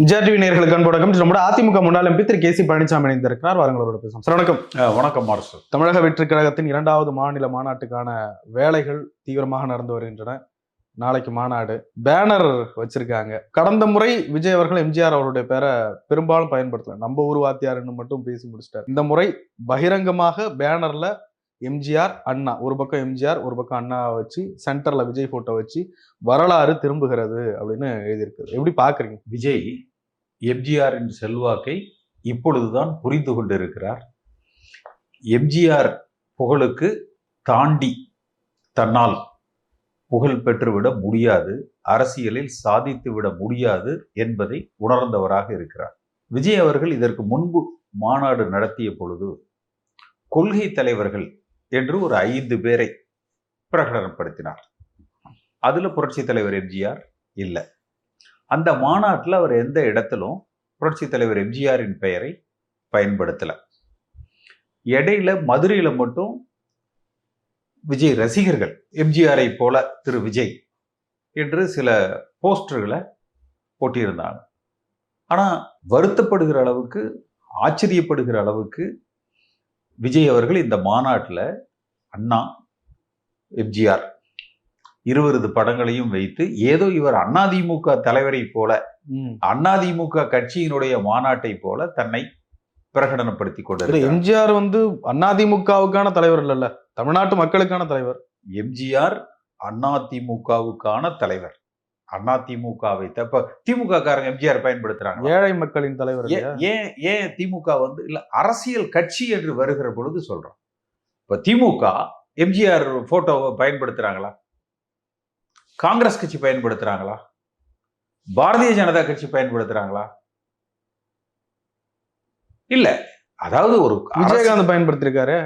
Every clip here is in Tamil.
விஜய் டிவி நேர்களுக்கு அன்பு நம்முடைய அதிமுக முன்னாள் MP Thiru K C Palanisamy இணைந்திருக்கிறார். வாருங்களோட பேசுவோம் சார் வணக்கம். வணக்கம் மார்சு. தமிழக வெற்றி கழகத்தின் இரண்டாவது மாநில மாநாட்டுக்கான வேலைகள் தீவிரமாக நடந்து வருகின்றன. நாளைக்கு மாநாடு. பேனர் வச்சிருக்காங்க. கடந்த முறை விஜய் அவர்கள் எம்ஜிஆர் அவருடைய பேரை பெரும்பாலும் பயன்படுத்தல. நம்ம ஊர் வாத்தியார்னு மட்டும் பேசி முடிச்சிட்டார். இந்த முறை பகிரங்கமாக பேனர்ல எம்ஜிஆர் அண்ணா ஒரு பக்கம் எம்ஜிஆர் ஒரு பக்கம் அண்ணா வச்சு சென்டர்ல விஜய் போட்டோ வச்சு வரலாறு திரும்புகிறது அப்படின்னு எழுதியிருக்குது எப்படி பாக்குறீங்க? விஜய் எம்ஜிஆரின் செல்வாக்கை இப்பொழுதுதான் புரிந்து கொண்டிருக்கிறார். எம்ஜிஆர் புகழுக்கு தாண்டி தன்னால் புகழ் பெற்றுவிட முடியாது அரசியலில் சாதித்து விட முடியாது என்பதை உணர்ந்தவராக இருக்கிறார். விஜய் அவர்கள் இதற்கு முன்பு மாநாடு நடத்திய பொழுது கொள்கை தலைவர்கள் என்று ஒரு ஐந்து பேரை பிரகடனப்படுத்தினார். அதில் புரட்சி தலைவர் எம்ஜிஆர் இல்லை. அந்த மாநாட்டில் அவர் எந்த இடத்திலும் புரட்சி தலைவர் எம்ஜிஆரின் பெயரை பயன்படுத்தலை. இடையில மதுரையில் மட்டும் விஜய் ரசிகர்கள் எம்ஜிஆரை போல திரு விஜய் என்று சில போஸ்டர்களை போட்டியிருந்தாங்க ஆனால் வருத்தப்படுகிற அளவுக்கு ஆச்சரியப்படுகிற அளவுக்கு விஜய் அவர்கள் இந்த மாநாட்டில் அண்ணா எம்ஜிஆர் இருவரது படங்களையும் வைத்து ஏதோ இவர் அதிமுக தலைவரை போல. அதிமுக கட்சியினுடைய மாநாட்டை போல தன்னை பிரகடனப்படுத்திக் இல்ல கொண்டிருக்கிறார். எம்ஜிஆர் வந்து அதிமுகவுக்கான தலைவர் இல்லல்ல தமிழ்நாட்டு மக்களுக்கான தலைவர். எம்ஜிஆர் அதிமுகவுக்கான தலைவர். அதிமுகவை தப்ப திமுக காரங்க எம்ஜிஆர் பயன்படுத்துறாங்க ஏழை மக்களின் தலைவர்? ஏன் ஏன் திமுக வந்து இல்ல அரசியல் கட்சி என்று வருகிற பொழுது சொல்றோம். இப்ப திமுக எம்ஜிஆர் போட்டோவை பயன்படுத்துறாங்களா? காங்கிரஸ் கட்சி பயன்படுத்துறாங்களா? பாரதிய ஜனதா கட்சி பயன்படுத்துறாங்களா? இல்ல. அதாவது ஒரு விஜயகாந்த் பயன்படுத்திருக்காரு.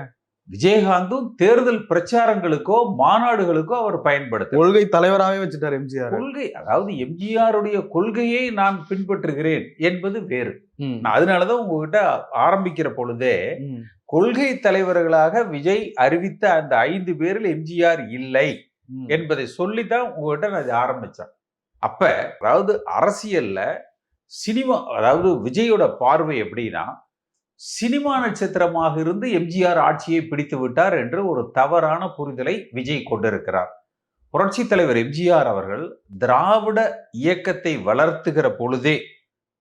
விஜயகாந்தும் தேர்தல் பிரச்சாரங்களுக்கோ மாநாடுகளுக்கோ அவர் பயன்படுத்த கொள்கை தலைவராகவே வச்சுட்டாரு எம்ஜிஆர். கொள்கை அதாவது எம்ஜிஆருடைய கொள்கையை நான் பின்பற்றுகிறேன் என்பது வேறு. அதனாலதான் உங்ககிட்ட ஆரம்பிக்கிற பொழுதே. கொள்கை தலைவர்களாக விஜய் அறிவித்த அந்த ஐந்து பேரில் எம்ஜிஆர் இல்லை. என்பதை சொல்லித்தான் உங்ககிட்ட நான் இதை ஆரம்பித்தேன் அப்போ அதாவது அரசியலில் சினிமா அதாவது விஜயோட பார்வை எப்படின்னா சினிமா நட்சத்திரமாக இருந்து எம்ஜிஆர் ஆட்சியை பிடித்து விட்டார் என்று ஒரு தவறான புரிதலை விஜய் கொண்டிருக்கிறார். புரட்சி தலைவர் எம்ஜிஆர் அவர்கள் திராவிட இயக்கத்தை வளர்த்துகிற பொழுதே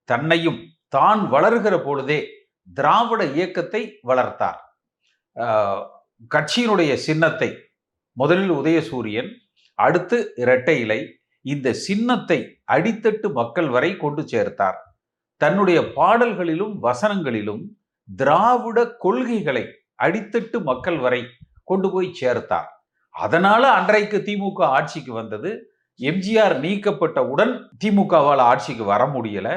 தன்னையும் தான் வளர்கிற பொழுதே திராவிட இயக்கத்தை வளர்த்தார். கட்சியினுடைய சின்னத்தை முதலில் உதயசூரியன் அடுத்து இரட்டை இலை இந்த சின்னத்தை அடித்தட்டு மக்கள் வரை கொண்டு சேர்த்தார். தன்னுடைய பாடல்களிலும் வசனங்களிலும் திராவிட கொள்கைகளை அடித்தட்டு மக்கள் வரை கொண்டு போய் சேர்த்தார். அதனால அன்றைக்கு திமுக ஆட்சிக்கு வந்தது. எம்ஜிஆர் நீக்கப்பட்டவுடன் திமுகவால் ஆட்சிக்கு வர முடியல.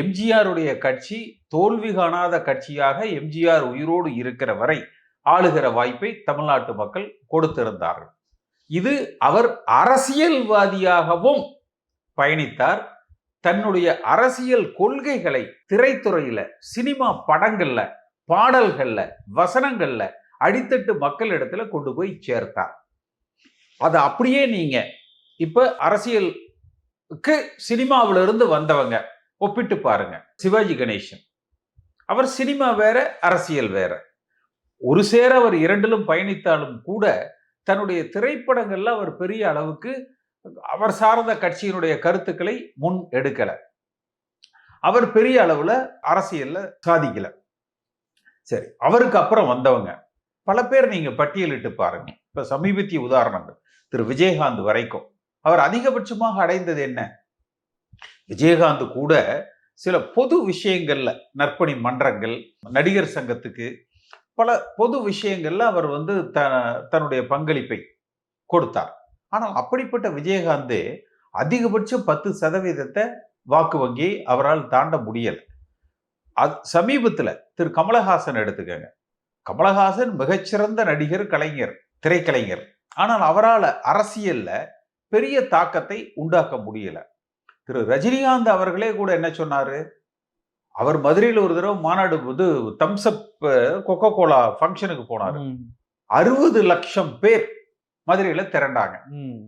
எம்ஜிஆருடைய கட்சி தோல்வி காணாத கட்சியாக எம்ஜிஆர் உயிரோடு இருக்கிற வரை ஆளுகிற வாய்ப்பை தமிழ்நாட்டு மக்கள் கொடுத்திருந்தார்கள். இது அவர் அரசியல்வாதியாகவும் பயணித்தார். தன்னுடைய அரசியல் கொள்கைகளை திரைத்துறையில சினிமா படங்கள்ல பாடல்கள்ல வசனங்கள்ல அடித்தட்டு மக்களிடத்துல கொண்டு போய் சேர்த்தார். அதை அப்படியே நீங்க இப்ப அரசியலுக்கு சினிமாவில இருந்து வந்தவங்க ஒப்பிட்டு பாருங்க. சிவாஜி கணேசன். அவர் சினிமா வேற அரசியல் வேற. ஒரு சேர அவர் இரண்டிலும் பயணித்தாலும் கூட தன்னுடைய திரைப்படங்கள்ல அவர் பெரிய அளவுக்கு அவர் சார்ந்த கட்சியினுடைய கருத்துக்களை முன் எடுக்கல. அவர் பெரிய அளவுல அரசியல்ல சாதிக்கல. சரி அவருக்கு அப்புறம் வந்தவங்க. பல பேர் நீங்க பட்டியலிட்டு பாருங்க. இப்ப சமீபத்திய உதாரணங்கள். திரு. விஜயகாந்த் வரைக்கும். அவர் அதிகபட்சமாக அடைந்தது என்ன? விஜயகாந்த் கூட சில பொது விஷயங்கள்ல நற்பணி மன்றங்கள் நடிகர் சங்கத்துக்கு பல பொது விஷயங்கள்ல அவர் வந்து த தன்னுடைய பங்களிப்பை கொடுத்தார். ஆனால் அப்படிப்பட்ட விஜயகாந்தே அதிகபட்சம் பத்து சதவீதத்தை வாக்கு வங்கி அவரால் தாண்ட முடியல. அது சமீபத்துல திரு கமலஹாசன் எடுத்துக்கங்க. கமலஹாசன் மிகச்சிறந்த நடிகர் கலைஞர் திரைக்கலைஞர். ஆனால் அவரால் அரசியல்ல பெரிய தாக்கத்தை உண்டாக்க முடியல. திரு ரஜினிகாந்த் அவர்களே கூட என்ன சொன்னாரு? அவர் மதுரையில் ஒரு தடவை மாநாடு வந்து தம்ஸ்அப் கொக்கோ கோலா ஃபங்க்ஷனுக்கு போனார். அறுபது லட்சம் பேர் மதுரையில திரண்டாங்க. ம்.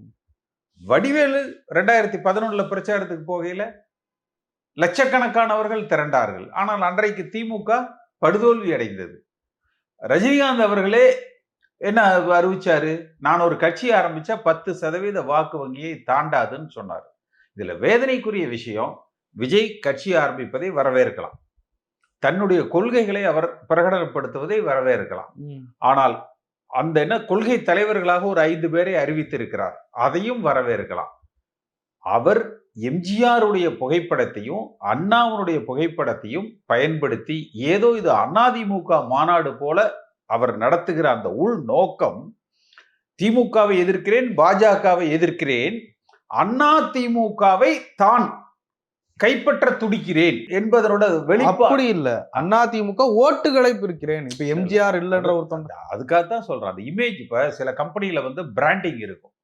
வடிவேலு ரெண்டாயிரத்தி பதினொன்னுல பிரச்சாரத்துக்கு போகையில லட்சக்கணக்கானவர்கள் திரண்டார்கள். ஆனால் அன்றைக்கு திமுக படுதோல்வி அடைந்தது. ரஜினிகாந்த் அவர்களே என்ன அறிவிச்சாரு? நான் ஒரு கட்சி ஆரம்பிச்சா பத்து சதவீத வாக்கு வங்கியை தாண்டாதுன்னு சொன்னார். இதுல வேதனைக்குரிய விஷயம் விஜய் கட்சி ஆரம்பிப்பதை வரவேற்கலாம். தன்னுடைய கொள்கைகளை அவர் பிரகடனப்படுத்துவதை வரவேற்கலாம். ஆனால் அந்த என்ன கொள்கை தலைவர்களாக ஒரு ஐந்து பேரை அறிவித்திருக்கிறார். அதையும் வரவேற்கலாம். அவர் எம்ஜிஆருடைய புகைப்படத்தையும் அண்ணாவுடைய புகைப்படத்தையும் பயன்படுத்தி ஏதோ இது அதிமுக மாநாடு போல அவர் நடத்துகிற அந்த உள் நோக்கம் திமுகவை எதிர்க்கிறேன் பாஜகவை எதிர்க்கிறேன் அண்ணா திமுகவை தான் கைப்பற்ற துடிக்கிறேன் என்பதனோட அப்படி இல்ல. அண்ணா திமுக ஓட்டுகளை பிரிக்கிறேன். இப்ப எம்ஜிஆர் இல்லன்ற ஒரு தொண்டை அதுக்காக தான் சொல்றேன். அந்த இமேஜ் இப்ப சில கம்பெனில வந்து பிராண்டிங் இருக்கும்.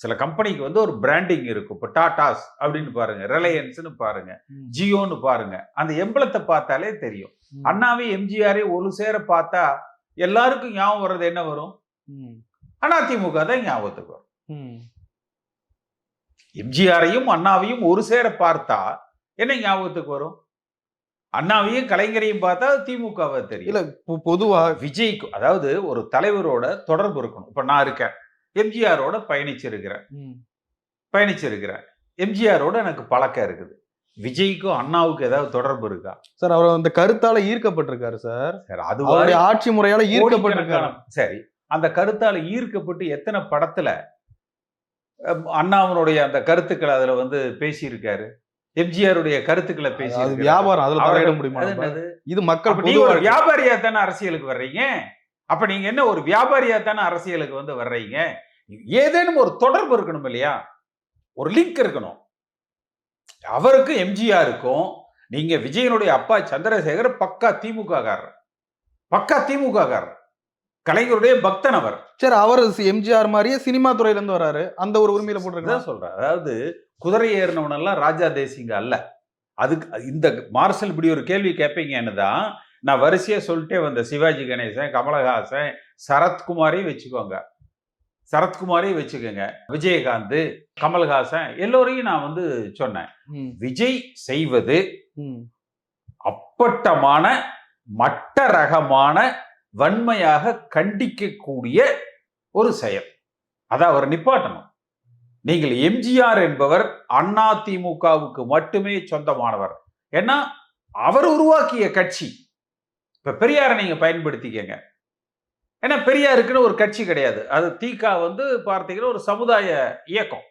சில கம்பெனிக்கு வந்து ஒரு பிராண்டிங் இருக்கும். இப்போ டாடாஸ் அப்படின்னு பாருங்க ரிலையன்ஸ்னு பாருங்க ஜியோன்னு பாருங்க. அந்த எம்பளத்தை பார்த்தாலே தெரியும். அண்ணாவே எம்ஜிஆரே ஒரு சேர பார்த்தா எல்லாருக்கும் ஞாபகம் வர்றது என்ன வரும். அதிமுக தான் ஞாபகத்துக்கு வரும். எம்ஜிஆரையும் அண்ணாவையும் ஒரு சேர பார்த்தா என்ன ஞாபகத்துக்கு வரும்? அண்ணாவையும் கலைஞரையும் பார்த்தா திமுகவை தெரியும். இல்ல பொ- பொதுவா விஜய்க்கு அதாவது ஒரு தலைவரோட தொடர்பு இருக்கணும். இப்ப நான் இருக்கேன். எம்ஜிஆரோட பயணிச்சிருக்கிறேன். பயணிச்சிருக்கிறேன். எம்ஜிஆரோட எனக்கு பழக்கம் இருக்குது. விஜய்க்கும் அண்ணாவுக்கும் ஏதாவது தொடர்பு இருக்கா? சார் அவர் அந்த கருத்தால ஈர்க்கப்பட்டிருக்காரு சார். சரி அது அவருடைய ஆட்சி முறையால ஈர்க்கப்பட்டிருக்காரு. சரி அந்த கருத்தால ஈர்க்கப்பட்டு எத்தனை படத்துல அண்ணாவினுடைய அந்த கருத்துக்களை அதுல வந்து பேசியிருக்காரு. எம்ஜிஆருடைய கருத்துக்களை பேசி அது வியாபாரம் அதுல தலையிட முடியுமா? இது மக்கள் நீங்க ஒரு. வியாபாரியா தானே அரசியலுக்கு வர்றீங்க? அப்ப நீங்க என்ன ஒரு வியாபாரியா தானே அரசியலுக்கு வந்து வர்றீங்க? ஏதேனும் ஒரு தொடர்பு இருக்கணும் இல்லையா? ஒரு லிங்க் இருக்கணும். அவருக்கும் எம்ஜிஆருக்கும் நீங்க விஜயனுடைய அப்பா சந்திரசேகர் பக்கா திமுக காரர் பக்கா திமுக காரர் கலைஞருடைய பக்தன் அவர். சரி அவர் எம்ஜிஆர் மாதிரியே சினிமா துறையில இருந்து வராரு. அந்த ஒரு உரிமையில போட்டிருக்காரு. அதான் சொல்றேன். அதாவது குதிரை ஏறினவனெல்லாம் ராஜா தேசிங்க அல்ல. அதுக்கு இந்த மார்ஷல் இப்படி ஒரு கேள்வி கேட்பீங்கன்னு தான் நான் வரிசையா சொல்லிட்டே வந்தேன். சிவாஜி கணேசன் கமலஹாசன் சரத்குமாரையும் வச்சுக்கோங்க. சரத்குமாரையும் வச்சுக்கோங்க. விஜயகாந்த் கமல்ஹாசன் எல்லோரையும் நான் வந்து சொன்னேன். விஜய் செய்வது. அப்பட்டமான மட்ட ரகமான வன்மையாக கண்டிக்கக்கூடிய ஒரு செயல். அதை அவர் நிப்பாட்டணும். நீங்கள் எம்ஜிஆர் என்பவர் அண்ணா திமுகவுக்கு மட்டுமே சொந்தமானவர். ஏன்னா அவர் உருவாக்கிய கட்சி. இப்ப பெரியாரை நீங்க பயன்படுத்திக்கங்க. ஏன்னா பெரியாருக்குன்னு ஒரு கட்சி கிடையாது. அது தீகா வந்து பார்த்தீங்கன்னா ஒரு சமுதாய இயக்கம்.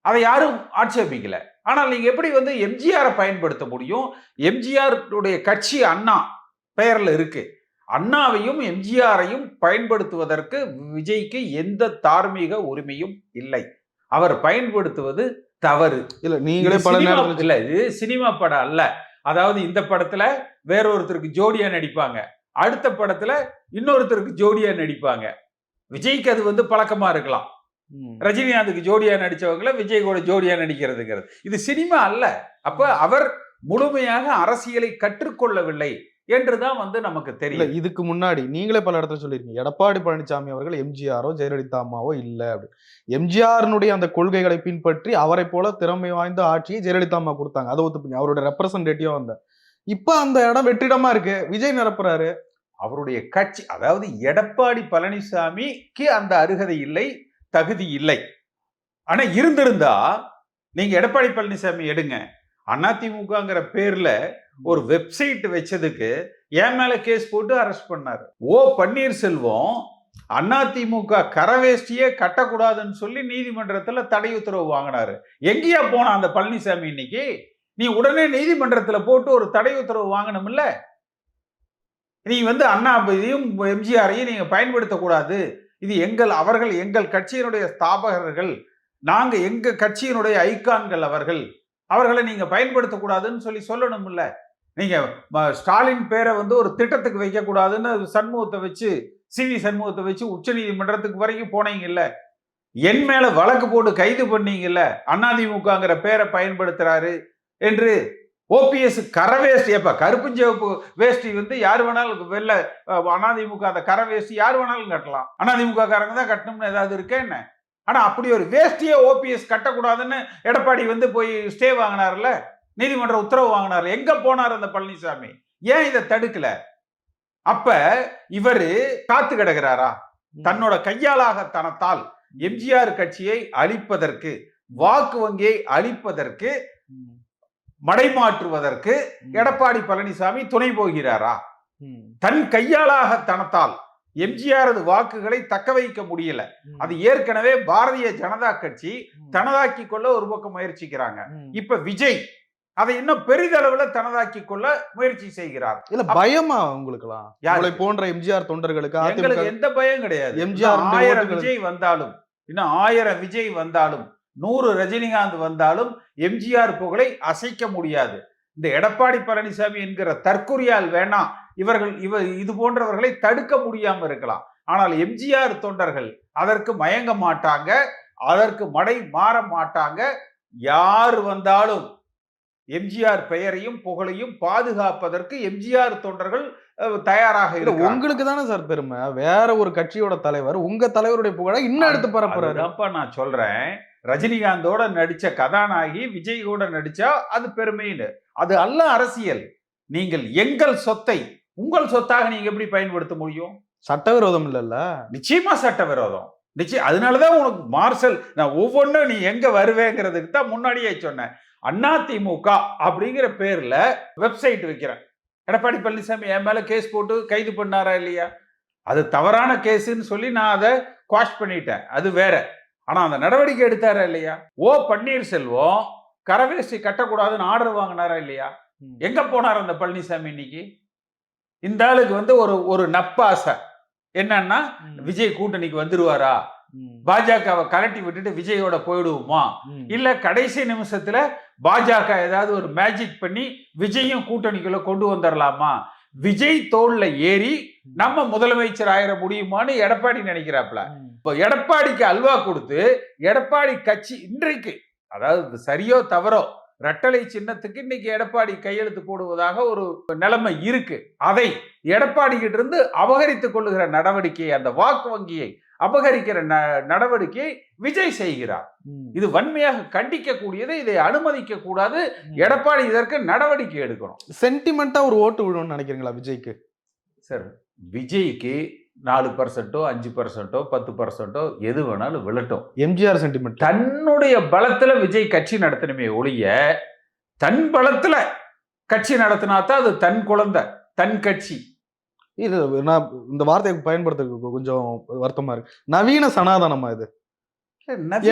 அதை யாரும் ஆட்சேபிக்கல. ஆனால் நீங்க எப்படி வந்து எம்ஜிஆரை பயன்படுத்த முடியும்? எம்ஜிஆருடைய கட்சி அண்ணா பெயர்ல இருக்கு. அண்ணாவையும் எம்ஜிஆரையும் பயன்படுத்துவதற்கு விஜய்க்கு எந்த தார்மீக உரிமையும் இல்லை. அவர் பயன்படுத்துவது தவறு. இல்ல நீங்களே பல சினிமா- நேரத்துல இல்ல இது சினிமா படம் அல்ல. அதாவது இந்த படத்துல வேறொருத்தருக்கு ஜோடியா நடிப்பாங்க. அடுத்த படத்துல இன்னொருத்தருக்கு ஜோடியா நடிப்பாங்க. விஜய்க்கு அது வந்து பழக்கமா இருக்கலாம். ரஜினிகாந்துக்கு ஜோடியா நடிச்சவங்கள விஜய் கூட ஜோடியா நடிக்கிறதுங்கிறது. இது சினிமா அல்ல. அப்ப அவர் முழுமையாக அரசியலை கற்றுக்கொள்ளவில்லை. என்றுதான் வந்து நமக்கு தெரியும் இதுக்கு முன்னாடி நீங்களே பல இடத்துல சொல்லிருக்கீங்க எடப்பாடி பழனிசாமி அவர்கள் எம்ஜிஆரோ ஜெயலலிதா அம்மாவோ இல்ல அப்படின்னு எம்ஜிஆர்னுடைய அந்த கொள்கைகளை பின்பற்றி அவரை போல திறமை வாய்ந்த ஆட்சியை ஜெயலலிதா அம்மா கொடுத்தாங்க. அதை ஒத்துப்பீங்க. அவரோட ரெப்ரசன்டேட்டிவா வந்த இப்ப அந்த இடம் வெற்றிடமா இருக்கு. விஜய் நிரப்புறாரு. அவருடைய கட்சி அதாவது எடப்பாடி பழனிசாமிக்கு அந்த அருகதை இல்லை தகுதி இல்லை. ஆனா இருந்திருந்தா நீங்க எடப்பாடி பழனிசாமி எடுங்க. அதிமுகங்கிற பேர்ல ஒரு வெப்சைட் வச்சதுக்கு என் மேல கேஸ் போட்டு அரெஸ்ட் பண்ணாரு. ஓ பன்னீர்செல்வம் அதிமுக கரவேஷ்டியே கட்டக்கூடாதுன்னு சொல்லி நீதிமன்றத்துல தடை உத்தரவு வாங்கினாரு. எங்கேயா போனா அந்த பழனிசாமி இன்னைக்கு? நீ உடனே நீதிமன்றத்துல போட்டு ஒரு தடை உத்தரவு வாங்கணும்ல? நீ வந்து அண்ணாவையும் எம்ஜிஆரையும் நீங்க பயன்படுத்தக்கூடாது. இது எங்கள் அவர்கள் எங்கள் கட்சியினுடைய ஸ்தாபகர்கள். நாங்க எங்க கட்சியினுடைய ஐகான்கள் அவர்கள். அவர்களை நீங்கள் பயன்படுத்தக்கூடாதுன்னு சொல்லி சொல்லணும்ல. நீங்கள் ம- ஸ்டாலின் பேரை வந்து ஒரு திட்டத்துக்கு வைக்கக்கூடாதுன்னு சண்முகத்தை வச்சு சிவி சண்முகத்தை வச்சு உச்சநீதிமன்றத்துக்கு வரைக்கும் போனீங்கல்ல. என் மேலே வழக்கு போட்டு கைது பண்ணீங்கல்ல. அதிமுகங்கிற பேரை பயன்படுத்துகிறாரு என்று ஓபிஎஸ் கரை வேஷ்டி எப்ப கருப்புஞ்சிவப்பு வேஷ்டி வந்து யார் வேணாலும் வெளில அண்ணாதிமுக அதிமுக அந்த கரை வேஷ்டி யார் வேணாலும் கட்டலாம். அதிமுக காரங்க தான் கட்டணும்னு ஏதாவது இருக்கே என்ன? ஆனா அப்படி ஒரு வேஷ்டியை ஓபிஎஸ் கட்டக்கூடாதுன்னு எடப்பாடி வந்து போய் ஸ்டே வாங்கினார்ல நீதிமன்ற உத்தரவு வாங்கினார். எங்க போனார் அந்த பழனிசாமி? ஏன் இதை தடுக்கல? அப்ப இவரு காத்து கிடக்கிறாரா? தன்னோட கையாளாக தனத்தால் எம்ஜிஆர் கட்சியை அழிப்பதற்கு வாக்கு வங்கியை அழிப்பதற்கு. மடைமாற்றுவதற்கு. எடப்பாடி பழனிசாமி துணை போகிறாரா. தன் கையாளாக தனத்தால் எம்ஜிஆரது வாக்குகளை தக்க வைக்க முடியல. அது ஏற்கனவே பாரதிய ஜனதா கட்சி. தனதாக்கி கொள்ள ஒரு பக்கம் முயற்சிக்கிறாங்க. இப்ப விஜய் அதை இன்னும் பெரிதளவுல தனதாக்கி கொள்ள முயற்சி செய்கிறார் இல்ல பயமா உங்களுக்குலாம்? உங்களை போன்ற எம்ஜிஆர் தொண்டர்களுக்கு எங்களுக்கு எந்த பயம் கிடையாது எம்ஜிஆர் ஆயிரம். விஜய் வந்தாலும் இன்னும் ஆயிரம் விஜய் வந்தாலும் நூறு ரஜினிகாந்த் வந்தாலும் எம்ஜிஆர் புகழை அசைக்க முடியாது இந்த எடப்பாடி பழனிசாமி என்கிற தற்குறியால் வேணாம் இவர்கள் இவ இது போன்றவர்களை தடுக்க முடியாம இருக்கலாம். ஆனால் எம்ஜிஆர் தொண்டர்கள் அதற்கு மயங்க மாட்டாங்க அதற்கு மடை மாற மாட்டாங்க. யார் வந்தாலும் எம்ஜிஆர் பெயரையும் புகழையும் பாதுகாப்பதற்கு எம்ஜிஆர் தொண்டர்கள் தயாராக இல்ல உங்களுக்கு தானே சார் பெருமை? வேற ஒரு கட்சியோட தலைவர் உங்க தலைவருடைய புகழை இன்னும் எடுத்து பரப்புறாரு. அதுதான்ப்பா நான் சொல்றேன். ரஜினிகாந்தோட நடிச்ச கதாநாயகி விஜய் கூட நடிச்சா அது பெருமைன்னு. அது அல்ல அரசியல். நீங்கள் எங்கள் சொத்தை உங்கள் சொத்தாக நீங்க எப்படி பயன்படுத்த முடியும்? சட்டவிரோதம் இல்லல்ல. நிச்சயமா சட்டவிரோதம். நிச்சயம் அதனாலதான் உனக்கு மார்ஷல் நான் ஒவ்வொன்றும் நீ எங்க வருவேங்கிறதுக்கு தான் முன்னாடியே சொன்னேன். அதிமுக அப்படிங்கிற பேர்ல வெப்சைட் வைக்கிறேன். எடப்பாடி பழனிசாமி என் மேல கேஸ் போட்டு கைது பண்ணாரா இல்லையா? அது தவறான கேஸுன்னு சொல்லி நான் அதை குவாஷ் பண்ணிட்டேன். அது வேற. ஆனா அந்த நடவடிக்கை எடுத்தாரா இல்லையா? ஓ பன்னீர்செல்வம் கரவேஷ்டி கட்டக்கூடாதுன்னு ஆர்டர் வாங்கினாரா இல்லையா. எங்க போனார் அந்த பழனிசாமி இன்னைக்கு? இந்த ஆளுக்கு வந்து ஒரு ஒரு நப்பாசை என்னன்னா. விஜய் கூட்டணிக்கு வந்துருவாரா. பாஜகவை கலட்டி விட்டுட்டு விஜயோட போயிடுவோமா. இல்ல கடைசி நிமிஷத்துல பாஜக ஏதாவது ஒரு மேஜிக் பண்ணி விஜயும் கூட்டணிக்குள்ள கொண்டு வந்துடலாமா விஜய் தோல்ல ஏறி நம்ம முதலமைச்சர் ஆயிட முடியுமான்னு எடப்பாடி நினைக்கிறாப்ல. இப்போ எடப்பாடிக்கு அல்வா கொடுத்து எடப்பாடி கட்சி இன்றைக்கு அதாவது சரியோ தவறோ ரெட்டலை சின்னத்துக்கு இன்னைக்கு எடப்பாடி கையெழுத்து போடுவதாக ஒரு நிலைமை இருக்கு. அதை எடப்பாடி கிட்ட இருந்து அபகரித்துக் கொள்ளுகிற நடவடிக்கை அந்த வாக்கு வங்கியை அபகரிக்கிற ந- நடவடிக்கையை விஜய் செய்கிறார். இது வன்மையாக கண்டிக்க கூடியது இதை அனுமதிக்க கூடாது. எடப்பாடி இதற்கு நடவடிக்கை எடுக்கணும். சென்டிமெண்டா ஒரு ஓட்டு விழும்னு நினைக்கிறீங்களா விஜய்க்கு? சார் விஜய்க்கு நாலு பர்சன்ட்டோ அஞ்சு பர்சன்ட்டோ பத்து பர்சன்ட்டோ எது வேணாலும் விழட்டும். எம்ஜிஆர் சென்டிமெண்ட் தன்னுடைய பலத்துல விஜய் கட்சி நடத்தணுமே ஒழிய தன் பலத்துல கட்சி நடத்தினா தான் அது தன் குழந்தை தன் கட்சி. இது நான் இந்த வார்த்தையை பயன்படுத்த கொஞ்சம் வருத்தமா இருக்கு. நவீன சனாதனமா இது?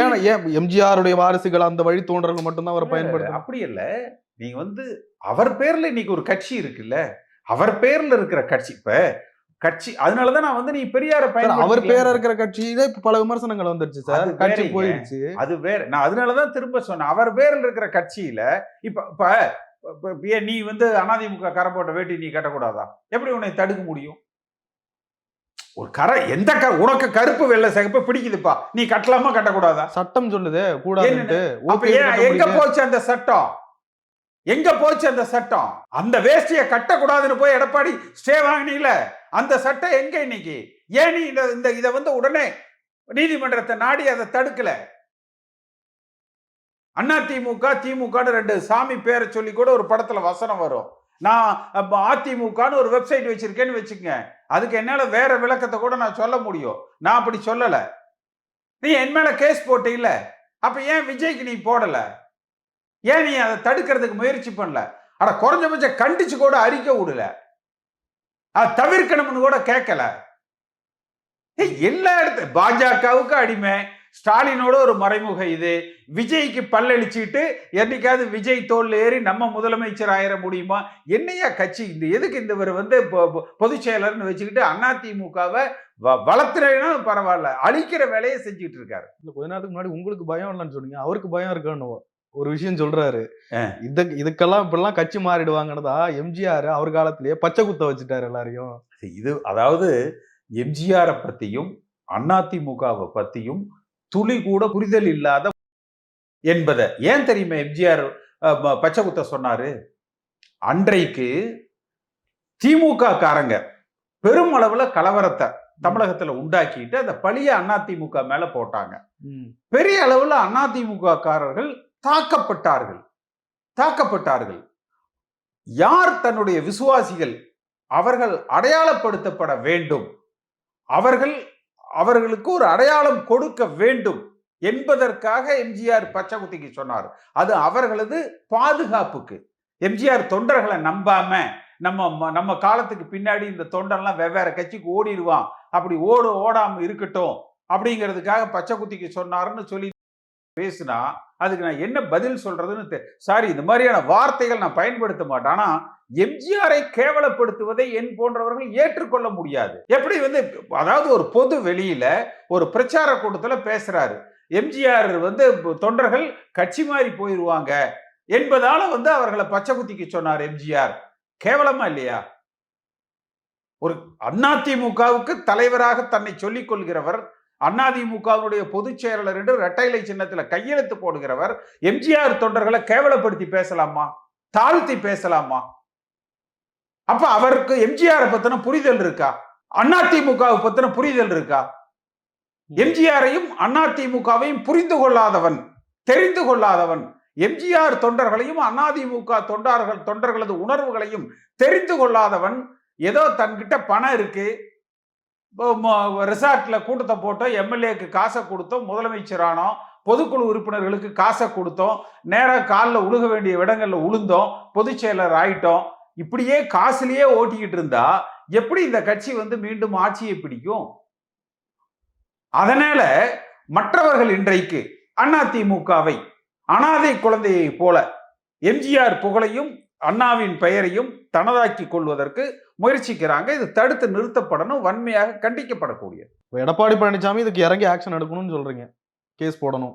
ஏன் எம்ஜிஆருடைய வாரிசுகள் அந்த வழி தோன்றர்கள் மட்டும்தான் அவரை பயன்படுத்த அப்படி இல்ல. நீங்க வந்து அவர் பேர்ல இன்னைக்கு ஒரு கட்சி இருக்குல்ல? அவர் பேர்ல இருக்கிற கட்சி. இப்ப கட்சி. அதனாலதான் நான் வந்து நீ பெரியார அவர் பேர இருக்கிற கட்சியில இப்ப பல விமர்சனங்கள் வந்துருச்சு சார். கட்சி. போயிடுச்சு. அது வேற. நான் அதனாலதான் திரும்ப சொன்னேன். அவர் பேர்ல இருக்கிற கட்சியில இப்ப இப்ப நீ வந்து அதிமுக கரை போட்ட வேட்டி நீ கட்டக்கூடாதா? எப்படி உன்னை தடுக்க முடியும்? ஒரு கரை எந்த க உனக்கு கருப்பு வெள்ளை சிகப்பு பிடிக்குதுப்பா. நீ கட்டலாமா கட்டக்கூடாதா? சட்டம் சொல்லுது கட்ட எங்க. போச்சு அந்த சட்டம்? எங்க போச்சு அந்த சட்டம்? அந்த வேஷ்டியை கட்டக்கூடாதுன்னு போய் எடப்பாடி ஸ்டே வாங்கினீல அந்த சட்டம் எங்க இன்னைக்கு? ஏன் நீ இந்த இந்த இதை வந்து உடனே நீதிமன்றத்தை நாடி அதை தடுக்கல? அண்ணா திமுக திமுகன்னு ரெண்டு சாமி பேரை சொல்லி கூட ஒரு படத்துல வசனம் வரும். நான் அதிமுகன்னு ஒரு வெப்சைட் வச்சிருக்கேன்னு வச்சுக்கங்க. அதுக்கு என்னால வேற விளக்கத்தை கூட நான் சொல்ல முடியும். நான் அப்படி சொல்லல. நீ என் மேல கேஸ் போட்டு இல்ல அப்ப ஏன் விஜய்க்கு நீ போடல? ஏன் நீ அதை தடுக்கிறதுக்கு முயற்சி பண்ணல? ஆனா குறைஞ்சபட்சம் கண்டிச்சு கூட அறிக்கை விடல. அதை தவிர்க்கணும்னு கூட கேட்கல. ஏய், எல்லா இடத்து பாஜகவுக்கு அடிமை ஸ்டாலினோட ஒரு மறைமுக இது விஜய்க்கு பல்லளிச்சுட்டு என்னைக்காவது விஜய் தோல்ல ஏறி நம்ம முதலமைச்சர் ஆயிட முடியுமா? என்னையா கட்சி இந்த எதுக்கு இந்த இவர் வந்து பொதுச் செயலர்னு வச்சுக்கிட்டு அதிமுகவை வளர்த்துறேன்னா பரவாயில்ல அழிக்கிற வேலையை செஞ்சுட்டு இருக்காரு. இந்த கொஞ்ச நேரத்துக்கு முன்னாடி உங்களுக்கு பயம் இல்லைன்னு சொன்னீங்க அவருக்கு பயம் இருக்கான்னு. ஒரு விஷயம் சொல்றாரு. ஆ. இந்த இதுக்கெல்லாம் இப்படிலாம் கட்சி மாறிடுவாங்கன்னதா? எம்ஜிஆர் அவர் காலத்திலேயே பச்சை குத்த வச்சுட்டாரு எல்லாரையும். இது அதாவது எம்ஜிஆரை பத்தியும் அதிமுகவை பத்தியும் துளி கூட புரிதல் இல்லாத என்பதை. ஏன் தெரியுமா எம்ஜிஆர் பச்சை குத்த சொன்னாரு? அன்றைக்கு திமுக காரங்க பெரும் அளவுல கலவரத்தை தமிழகத்துல உண்டாக்கிட்டு அந்த பழிய அதிமுக மேல போட்டாங்க. பெரிய அளவுல அதிமுக காரர்கள் தாக்கப்பட்டார்கள். தாக்கப்பட்டார்கள். யார் தன்னுடைய விசுவாசிகள்? அவர்கள் அடையாளப்படுத்தப்பட வேண்டும். அவர்கள் அவர்களுக்கு ஒரு அடையாளம் கொடுக்க வேண்டும் என்பதற்காக எம்ஜிஆர் பச்சை குத்திக்கு சொன்னார். அது அவர்களது பாதுகாப்புக்கு. எம்ஜிஆர் தொண்டர்களை நம்பாம நம்ம ம- நம்ம காலத்துக்கு பின்னாடி இந்த தொண்டர்லாம் வெவ்வேறு கட்சிக்கு ஓடிடுவான். அப்படி ஓடு ஓடாமல் இருக்கட்டும் அப்படிங்கிறதுக்காக பச்சை குத்திக்கு சொன்னாருன்னு சொல்லி பேசுனா அதுக்கு நான் என்ன பதில் சொல்றதுன்னு சாரி இந்த மாதிரியான வார்த்தைகள் நான் பயன்படுத்த மாட்டேன். ஆனா எம்ஜிஆரை கேவலப்படுத்துவதை என் போன்றவர்கள் ஏற்றுக்கொள்ள முடியாது. எப்படி வந்து அதாவது ஒரு பொது வெளியில ஒரு பிரச்சார கூட்டத்துல பேசுறாரு. எம்ஜிஆர் வந்து தொண்டர்கள் கட்சி மாறி போயிடுவாங்க என்பதால வந்து அவர்களை பச்சை குத்திக்கு சொன்னார் எம்ஜிஆர். கேவலமா இல்லையா? ஒரு அதிமுகவுக்கு தலைவராக தன்னை சொல்லிக் கொள்கிறவர் அதிமுகவினுடைய பொதுச் செயலாளர் என்று இரட்டைலை சின்னத்துல கையெழுத்து போடுகிறவர். எம்ஜிஆர் தொண்டர்களை கேவலப்படுத்தி பேசலாமா? தாழ்த்தி பேசலாமா? அப்ப அவருக்கு எம்ஜிஆரை பத்தின புரிதல் இருக்கா? அதிமுகவை பத்தின புரிதல் இருக்கா? எம்ஜிஆரையும் அதிமுகவையும் புரிந்து கொள்ளாதவன் தெரிந்து கொள்ளாதவன் எம்ஜிஆர் தொண்டர்களையும் அதிமுக தொண்டர்கள் தொண்டர்களது உணர்வுகளையும் தெரிந்து கொள்ளாதவன் ஏதோ தன்கிட்ட பணம் இருக்கு ரிசார்ட்ல கூட்டத்தை போட்டோம் எம்எல்ஏக்கு காசை கொடுத்தோம் முதலமைச்சரானோம் பொதுக்குழு உறுப்பினர்களுக்கு காசை கொடுத்தோம் நேராக காலில் உழுக வேண்டிய இடங்களில் உளுந்தோம் பொதுச் செயலர் ஆயிட்டோம். இப்படியே காசுலயே ஓட்டிக்கிட்டு இருந்தா எப்படி இந்த கட்சி வந்து மீண்டும் ஆட்சியை பிடிக்கும்? அதனால மற்றவர்கள் இன்றைக்கு அதிமுகவை அனாதை குழந்தையை போல எம்ஜிஆர் புகழையும் அண்ணாவின் பெயரையும் தனதாக்கி கொள்வதற்கு முயற்சிக்கிறாங்க. இது தடுத்து நிறுத்தப்படணும். வன்மையாக கண்டிக்கப்படக்கூடியது. எடப்பாடி பழனிசாமி இதுக்கு இறங்கி ஆக்ஷன் எடுக்கணும்னு சொல்றீங்க. கேஸ் போடணும்.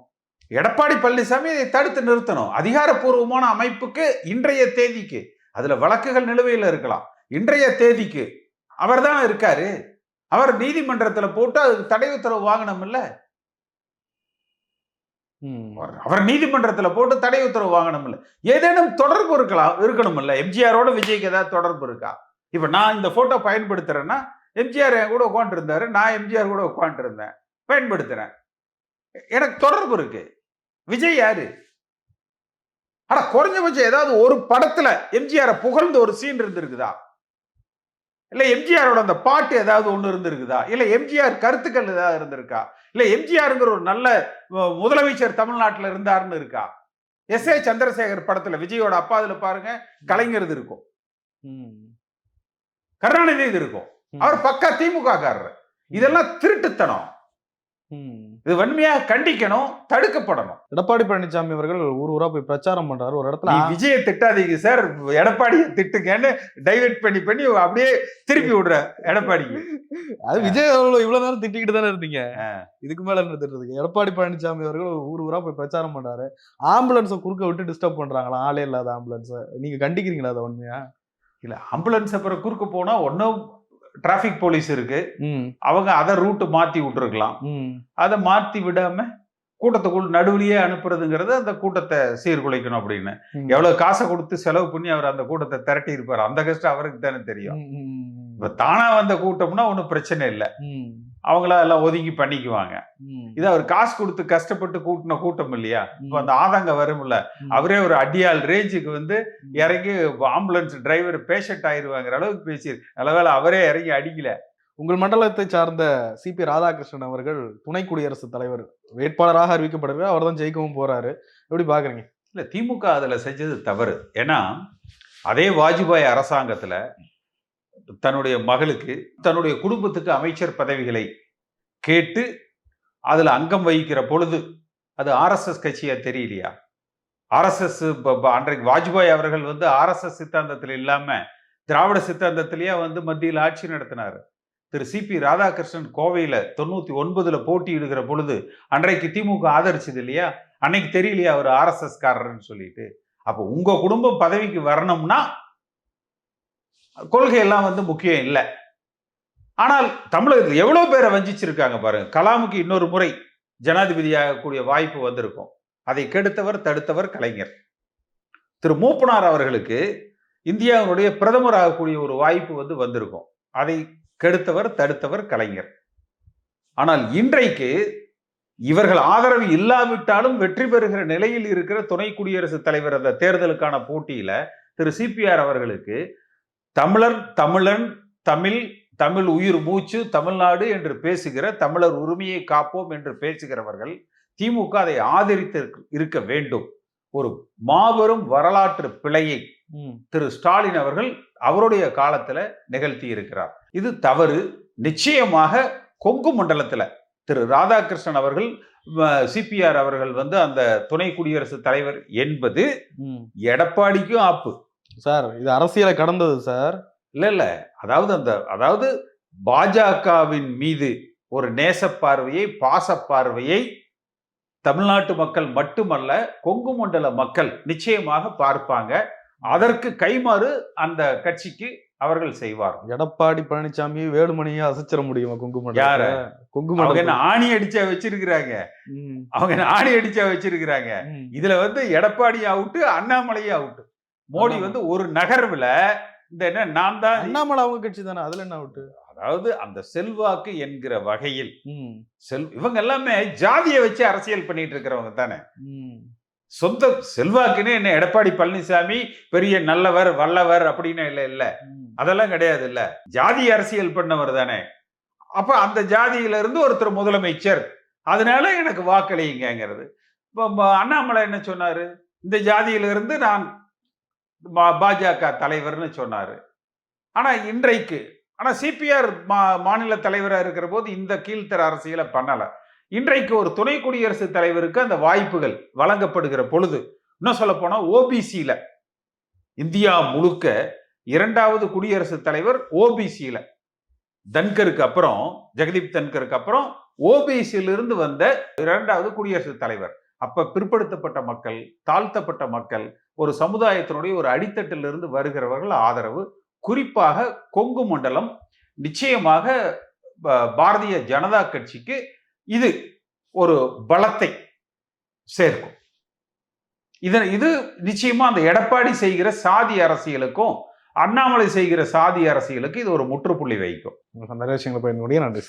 எடப்பாடி பழனிசாமி இதை தடுத்து நிறுத்தணும். அதிகாரப்பூர்வமான அமைப்புக்கு இன்றைய தேதிக்கு அதுல வழக்குகள் நிலுவையில் இருக்கலாம். இன்றைய தேதிக்கு அவர் தான் இருக்காரு. அவர் நீதிமன்றத்துல போட்டு அதுக்கு தடை உத்தரவு வாங்கணும் இல்ல? ம். அவர் நீதிமன்றத்துல போட்டு தடை உத்தரவு வாங்கணும் இல்ல. ஏதேனும் தொடர்பு இருக்கலாம் இருக்கணும் இல்ல? எம்ஜிஆரோட விஜய்க்கு ஏதாவது தொடர்பு இருக்கா? இப்போ நான் இந்த ஃபோட்டோ பயன்படுத்துகிறேன்னா எம்ஜிஆர் என் கூட உட்காந்துருந்தாரு நான் எம்ஜிஆர் கூட உட்காந்துருந்தேன் பயன்படுத்துகிறேன் எனக்கு தொடர்பு இருக்கு. விஜய் யாரு? ஆனால் குறைஞ்சபட்சம் ஏதாவது ஒரு படத்தில் எம்ஜிஆரை புகழ்ந்த ஒரு சீன் இருந்திருக்குதா? இல்லை எம்ஜிஆரோட அந்த பாட்டு ஏதாவது ஒன்று இருந்திருக்குதா? இல்லை எம்ஜிஆர் கருத்துக்கள் ஏதாவது இருந்திருக்கா? இல்லை எம்ஜிஆருங்கிற ஒரு நல்ல முதலமைச்சர் தமிழ்நாட்டில் இருந்தாருன்னு இருக்கா? எஸ் ஏ சந்திரசேகர் படத்தில் விஜயோட அப்பா அதில் பாருங்க கலைஞர் இருக்கும். ம். கருணாநிதி இது இருக்கும். அவர் பக்கா திமுக காரர் இதெல்லாம் திருட்டுத்தனம். இது வன்மையாக கண்டிக்கணும் தடுக்கப்படணும். எடப்பாடி பழனிசாமி அவர்கள் ஊர் ஊரா போய் பிரச்சாரம் பண்றாரு. ஒரு இடத்துல விஜயை திட்டாதீங்க சார். எடப்பாடியை திட்டுங்கன்னு டைவர்ட் பண்ணி பண்ணி அப்படியே திருப்பி விடுற எடப்பாடிக்கு அது விஜய் அவர்கள் இவ்வளவு நேரம் திட்டிக்கிட்டு தானே இருந்தீங்க. இதுக்கு மேல என்ன திட்டுறதுக்கு எடப்பாடி பழனிசாமி அவர்கள் ஊர் ஊரா போய் பிரச்சாரம் பண்றாரு. ஆம்புலன்ஸை குறுக்க விட்டு டிஸ்டர்ப் பண்றாங்களா ஆளே இல்லாத ஆம்புலன்ஸ். நீங்க கண்டிக்கிறீங்களா அதை உண்மையா இல்ல ஆம்புலன்ஸ் அப்புறம் குறுக்க போனா ஒன்னும் டிராஃபிக் போலீஸ் இருக்கு. ம். அவங்க அதை ரூட்டு மாத்தி விட்டுருக்கலாம். ம். அதை மாத்தி விடாம கூட்டத்துக்குள் நடுவுலயே அனுப்புறதுங்கிறது அந்த கூட்டத்தை சீர்குலைக்கணும் அப்படின்னு. எவ்வளவு காசை கொடுத்து செலவு பண்ணி அவர் அந்த கூட்டத்தை திரட்டி இருப்பார் அந்த கஷ்டம் அவருக்கு தானே தெரியும். இப்ப தானா வந்த கூட்டம்னா ஒன்றும் பிரச்சனை இல்லை. அவங்களா எல்லாம் ஒதுங்கி பண்ணிக்குவாங்க. இது அவர் காசு கொடுத்து கஷ்டப்பட்டு கூட்டின கூட்டம் இல்லையா? இப்ப. அந்த ஆதங்கம் வரும்ல. அவரே ஒரு அடியாள். ரேஞ்சுக்கு வந்து இறங்கி ஆம்புலன்ஸ் டிரைவர் பேஷண்ட் ஆயிருவாங்கிற அளவுக்கு பேசி நல்லவேளை அவரே இறங்கி அடிக்கல. உங்கள் மண்டலத்தை சார்ந்த சிபி ராதாகிருஷ்ணன் அவர்கள் துணை குடியரசுத் தலைவர் வேட்பாளராக அறிவிக்கப்படுகிறார். அவர் தான் ஜெயிக்கவும் போறாரு. எப்படி பாக்குறீங்க? இல்ல திமுக அதுல செஞ்சது தவறு. ஏன்னா அதே வாஜ்பாய் அரசாங்கத்துல தன்னுடைய மகளுக்கு தன்னுடைய குடும்பத்துக்கு அமைச்சர் பதவிகளை கேட்டு அதுல அங்கம் வகிக்கிற பொழுது அது ஆர்எஸ்எஸ் கட்சியா தெரியலையா? ஆர்எஸ்எஸ் அன்றைக்கு வாஜ்பாய் அவர்கள் வந்து ஆர்எஸ்எஸ் சித்தாந்தத்தில் இல்லாம திராவிட சித்தாந்தத்திலேயே வந்து மத்தியில் ஆட்சி நடத்தினார். திரு சிபி ராதாகிருஷ்ணன் கோவையில் தொண்ணூற்றி ஒன்பதில் போட்டியிடுகிற பொழுது அன்றைக்கு திமுக ஆதரிச்சது இல்லையா? அன்னைக்கு தெரியலையா அவர் ஆர்எஸ்எஸ் காரர்னு சொல்லிட்டு? அப்போ உங்கள் குடும்பம் பதவிக்கு வரணும்னா கொள்கை எல்லாம் வந்து முக்கியம் இல்லை. ஆனால் தமிழகத்தில் எவ்வளோ பேரை வஞ்சிச்சிருக்காங்க பாருங்க. கலாமுக்கு இன்னொரு முறை ஜனாதிபதியாகக்கூடிய வாய்ப்பு வந்திருக்கும். அதை கெடுத்தவர் தடுத்தவர் கலைஞர். திரு மூப்பனார் அவர்களுக்கு இந்தியாவினுடைய பிரதமர் ஆகக்கூடிய ஒரு வாய்ப்பு வந்து வந்திருக்கும். அதை கெடுத்தவர் தடுத்தவர் கலைஞர். ஆனால் இன்றைக்கு இவர்கள் ஆதரவு இல்லாவிட்டாலும் வெற்றி பெறுகிற நிலையில் இருக்கிற துணை குடியரசுத் தலைவர் அந்த தேர்தலுக்கான போட்டியில திரு. சிபிஆர் அவர்களுக்கு தமிழர் தமிழன் தமிழ் தமிழ் உயிர் மூச்சு தமிழ்நாடு என்று பேசுகிற தமிழர் உரிமையை காப்போம் என்று பேசுகிறவர்கள் திமுக அதை ஆதரித்து இருக்க வேண்டும். ஒரு மாபெரும் வரலாற்று பிழையை. திரு. ஸ்டாலின் அவர்கள் அவருடைய காலத்துல நிகழ்த்தி இருக்கிறார். இது தவறு. நிச்சயமாக கொங்கு மண்டலத்துல திரு ராதாகிருஷ்ணன் அவர்கள் சிபிஆர் அவர்கள் வந்து அந்த துணை குடியரசுத் தலைவர் என்பது. எடப்பாடிக்கும் ஆப்பு. சார் இது அரசியலை கடந்தது சார். இல்ல இல்ல. அதாவது அந்த அதாவது பாஜகவின் மீது ஒரு நேச பார்வையை பாச பார்வையை தமிழ்நாட்டு மக்கள் மட்டுமல்ல கொங்கு மண்டல மக்கள் நிச்சயமாக பார்ப்பாங்க. அதற்கு கைமாறு அந்த கட்சிக்கு அவர்கள் செய்வார் எடப்பாடி பழனிசாமி வேலுமணியை அசைச்சிட முடியுமா கொங்கு யார? மண்டலத்தை கொங்கு அவங்க என்ன ஆணி அடிச்சா வச்சிருக்கிறாங்க. அவங்க என்ன ஆணி அடிச்சா வச்சிருக்கிறாங்க. இதுல வந்து எடப்பாடி அவுட்டு அண்ணாமலையும் அவுட்டு மோடி. வந்து ஒரு நகர்வுல இந்த என்ன நான் தான் அண்ணாமலை அவங்க கட்சி தானே அதுல என்ன விட்டு அதாவது அந்த செல்வாக்கு என்கிற வகையில். செல் இவங்க எல்லாமே ஜாதியை வச்சு அரசியல் பண்ணிட்டு இருக்கிறவங்க தானே. சொந்த செல்வாக்குன்னு என்ன எடப்பாடி பழனிசாமி பெரிய நல்லவர் வல்லவர் அப்படின்னு இல்ல இல்ல. ம். அதெல்லாம் கிடையாது இல்ல. ஜாதி அரசியல் பண்ணவர் தானே. அப்ப அந்த ஜாதியில இருந்து ஒருத்தர் முதலமைச்சர். அதனால எனக்கு வாக்களிங்கிறது இப்போ ம- அண்ணாமலை என்ன சொன்னாரு? இந்த ஜாதியில இருந்து நான் பாஜக தலைவர்னு சொன்னாரு. ஆனா இன்றைக்கு ஆனா சிபிஆர் மாநில தலைவரா இருக்கிற போது இந்த கீழ்த்தர அரசியலை பண்ணல. இன்றைக்கு ஒரு துணை குடியரசுத் தலைவருக்கு அந்த வாய்ப்புகள் வழங்கப்படுகிற பொழுது இன்னும் சொல்ல போனா ஓபிசியில இந்தியா முழுக்க இரண்டாவது குடியரசுத் தலைவர் ஓபிசியில தன்கருக்கு அப்புறம் ஜெகதீப் தன்கருக்கு அப்புறம் ஓபிசியிலிருந்து வந்த இரண்டாவது குடியரசுத் தலைவர். அப்ப பிற்படுத்தப்பட்ட மக்கள் தாழ்த்தப்பட்ட மக்கள் ஒரு சமுதாயத்தினுடைய ஒரு அடித்தட்டிலிருந்து வருகிறவர்கள் ஆதரவு. குறிப்பாக கொங்கு மண்டலம் நிச்சயமாக பாரதிய ஜனதா கட்சிக்கு இது ஒரு பலத்தை சேர்க்கும். இது இது நிச்சயமா அந்த எடப்பாடி செய்கிற சாதி அரசியலுக்கும் அண்ணாமலை செய்கிற சாதி அரசியலுக்கு இது ஒரு முற்றுப்புள்ளி வைக்கும் நிறைய விஷயங்களை பயன்படுத்தி நன்றி.